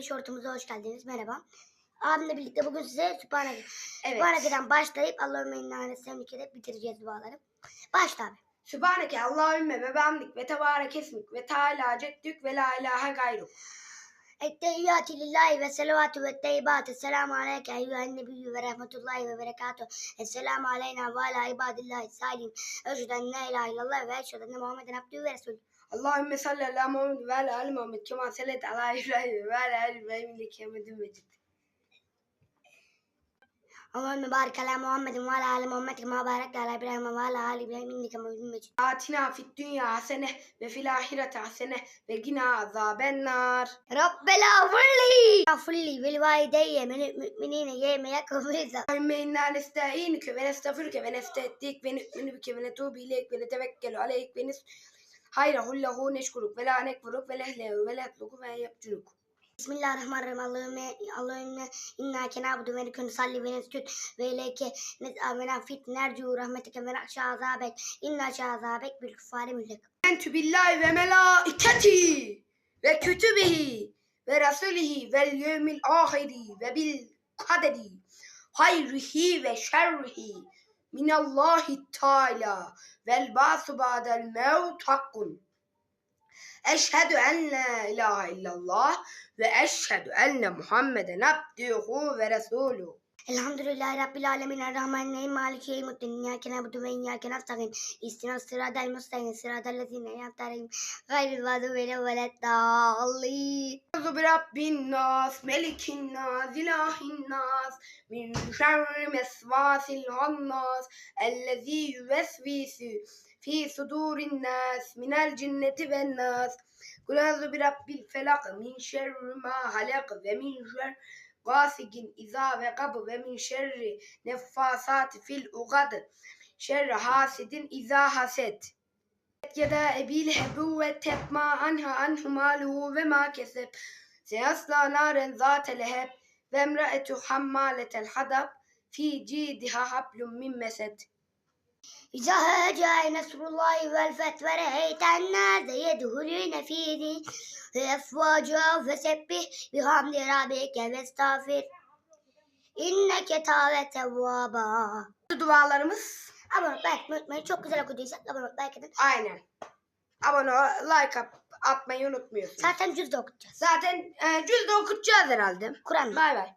yeni şortumuza hoş geldiniz. Merhaba. Abimle birlikte bugün size Sübhaneke. Evet. Sübhaneke'den başlayıp Allahümme inna neslemlike'de bitireceğiz duaları. Başla abi. Sübhaneke Allahümme ve bamdik ve tebarek esmik ve teala ceddük ve la ilahe gayruk. Ettehiyyatü lillahi ve salavatü ve teyyibatü. Selamu aleyke eyyühen nebiyyü ve rahmetullahi ve berekatuhu. Esselamu aleyna ve ala ibadillahi salim. Eşheden la ilahe illallah ve eşheden Muhammeden abdühü ve resulü. Allahümme salli ala Muhammed ve ala ali Muhammed kema sallet ala İbrahim ve ala ali İbrahim inneke hamidun mecid. Allahümme barik ala Muhammedin ve ala ali Muhammed kema barekte ala İbrahim ve ala ali İbrahim inneke hamidun mecid. Atina fid dünya hasene ve fil ahirete hasene ve gina azaben nar. Rabbel afirli. Afirli vel valideyye menil müminine yeme yakımıysa. Allahümme inna nesta'inike ve nestağfiruke ve nestehdik ve nü'minu bike ve netubu ileyk ve netevekkelu aleyk ve nis hayra hullahu neşkuruk ve la nekfuruk ve lehlehu ve lehtluku ve yapcuruk. Bismillahirrahmanirrahim. Allahümme, Allahümme inna kenabudu ve nekun salli ve nescud ve ileyke nez'a ve nafit nercu rahmetike ve nakşa azabek. İnna şazabek bil küffari müllek. Entü billahi ve melaiketi ve kütübihi ve rasulihi ve yevmil ahiri ve bil kaderi hayrihi ve şerrihi minallahi teala vel basu ba'del mevt hakkun. Eşhedü en la ilahe illallah ve eşhedü enne Muhammeden abduhu ve resuluhu. Elhamdülillahi Rabbil alemin. Errahmanirrahim. Maliki yevmuddin. İyyâke na'budu ve iyyâke nestaîn. İhdinas sıratal mustakîm. Sıratal lezîne aleyhim. Gayril aleyhim ve leddâllîn. Euzu bi rabbin nas, melikin nas, ilahin nas, min şerri mesvasil hannas, ellezî yüvesvisu fi sudurin nas, minel cinneti ven nas. Kul euzu bi rabbil felak, min şerri ma halak ve min şerri izâ vekab ve min şerri neffasati fil ugad, şerri hasidin izâ haset. يدا أبي لهب وتب ما عنها عنه ماله وما كسب سيصلى نارا ذات لهب وامرأته حمالة الحطب في جيدها حبل من مسد إذا جاء نصر الله والفتح ورأيت الناس يدخلون في دين أفواجا فسبح بحمد ربك واستغفر إنك تاب توابا Dualarımız Abone olmayı like unutmayın. Çok güzel okuduysak abone olmayı like edin. aynen. Abone ol, like at- atmayı unutmuyorsunuz. Zaten cüzde okutacağız. Zaten e, cüzde okutacağız herhalde. Kur'an. Bay bay.